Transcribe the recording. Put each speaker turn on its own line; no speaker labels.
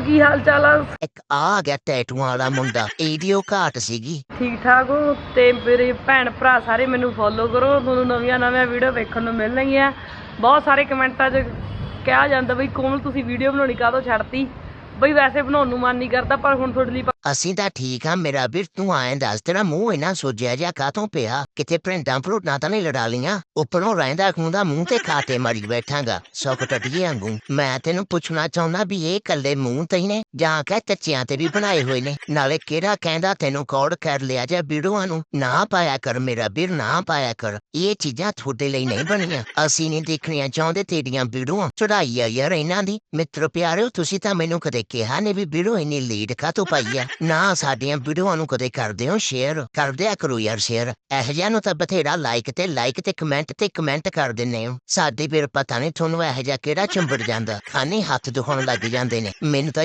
ਕੀ ਹਾਲ ਚਾਲ ਆ?
ਇੱਕ ਆ ਗਿਆ ਟੈਟੂਆਂ ਵਾਲਾ ਮੁੰਡਾ ਇਹਦੀ ਉਹ ਘਾਟ ਸੀਗੀ।
ਠੀਕ ਠਾਕ ਹੋ? ਤੇ ਮੇਰੇ ਭੈਣ ਭਰਾ ਸਾਰੇ ਮੈਨੂੰ ਫੋਲੋ ਕਰੋ ਤੁਹਾਨੂੰ ਨਵੀਆਂ ਨਵੀਆਂ ਵੀਡੀਓ ਵੇਖਣ ਨੂੰ ਮਿਲਣਗੀਆਂ ਬਹੁਤ ਸਾਰੇ ਕਮੈਂਟਾਂ 'ਚ ਕਿਹਾ ਜਾਂਦਾ ਬਈ ਕੋਮਲ ਤੁਸੀਂ ਵੀਡੀਓ ਬਣਾਉਣੀ ਕਾਹਤੋਂ ਛੱਡਤੀ? ਬਈ ਵੈਸੇ ਬਣਾਉਣ ਨੂੰ ਮਨ ਨਹੀਂ ਕਰਦਾ ਪਰ ਹੁਣ ਤੁਹਾਡੇ ਲਈ
ਅਸੀਂ ਤਾਂ ਠੀਕ ਆ ਮੇਰਾ ਵੀਰ ਤੂੰ ਆਏ ਦੱਸ, ਤੇਰਾ ਮੂੰਹ ਇਹਨਾਂ ਸੋਜਿਆ ਜਿਹਾ ਕਾਤੋਂ ਪਿਆ? ਕਿਤੇ ਪ੍ਰਿੰਟਾਂ ਫਰੂਟਾਂ ਤਾਂ ਨਹੀਂ ਲੜਾ ਲੀਆਂ ਉੱਪਰੋਂ ਰਹਿੰਦਾ ਖੂੰਦਾ ਮੂੰਹ ਤੇ ਖਾਤੇ ਮਰੀ ਬੈਠਾਂਗਾ ਸੌਕ ਟਟੀਏ ਵਾਂਗੂ। ਮੈਂ ਤੈਨੂੰ ਪੁੱਛਣਾ ਚਾਹੁੰਦਾ ਵੀ ਇਹ ਕੱਲੇ ਮੂੰਹ ਤੇ ਹੀ ਨੇ, ਜਾਂ ਕਿ ਕੱਚਿਆਂ ਤੇ ਵੀ ਬਣਾਏ ਹੋਏ ਨੇ? ਨਾਲੇ ਕਿਹੜਾ ਕਹਿੰਦਾ ਤੈਨੂੰ ਕੌੜ ਕਰ ਲਿਆ ਜਾਂ ਵੀਡੀਓਆਂ ਨੂੰ? ਨਾ ਪਾਇਆ ਕਰ ਮੇਰਾ ਵੀਰ, ਨਾ ਪਾਇਆ ਕਰ। ਇਹ ਚੀਜ਼ਾਂ ਤੁਹਾਡੇ ਲਈ ਨਹੀਂ ਬਣੀਆਂ। ਅਸੀਂ ਨਹੀਂ ਦੇਖਣੀਆਂ ਚਾਹੁੰਦੇ ਤੇਰੀਆਂ ਵੀਡੀਓਆਂ ਚੜਾਈ ਆ ਯਾਰ ਇਹਨਾਂ ਦੀ। ਮਿੱਤਰ ਪਿਆਰਿਓ, ਤੁਸੀਂ ਤਾਂ ਮੈਨੂੰ ਕਦੇ ਕਿਹਾ ਨੇ ਵੀ ਵੀਡੀਓ ਇੰਨੀ ਲੀਡ ਕਾਤੋਂ ਪਾਈ ਆ? ਨਾ, ਸਾਡੀਆਂ ਵੀਡੀਓਆਂ ਨੂੰ ਕਦੇ ਕਰਦੇ ਹੋ ਸ਼ੇਅਰ ਕਰਦਿਆ ਕਰੋ ਯਾਰ ਸ਼ੇਅਰ ਇਹ ਜਿਹਾ ਨੂੰ ਤਾਂ ਬਥੇਰਾ ਲਾਈਕ ਤੇ ਲਾਈਕ ਤੇ ਕਮੈਂਟ ਤੇ ਕਮੈਂਟ ਕਰ ਦਿੰਦੇ ਹੋ। ਸਾਡੇ ਫਿਰ ਪਤਾ ਨਹੀਂ ਤੁਹਾਨੂੰ ਇਹ ਜਿਹਾ ਕਿਹੜਾ ਚੰਬੜ ਜਾਂਦਾ। ਖਾਣੇ ਹੱਥ ਦੁਖਣ ਲੱਗ ਜਾਂਦੇ ਨੇ। ਮੈਨੂੰ ਤਾਂ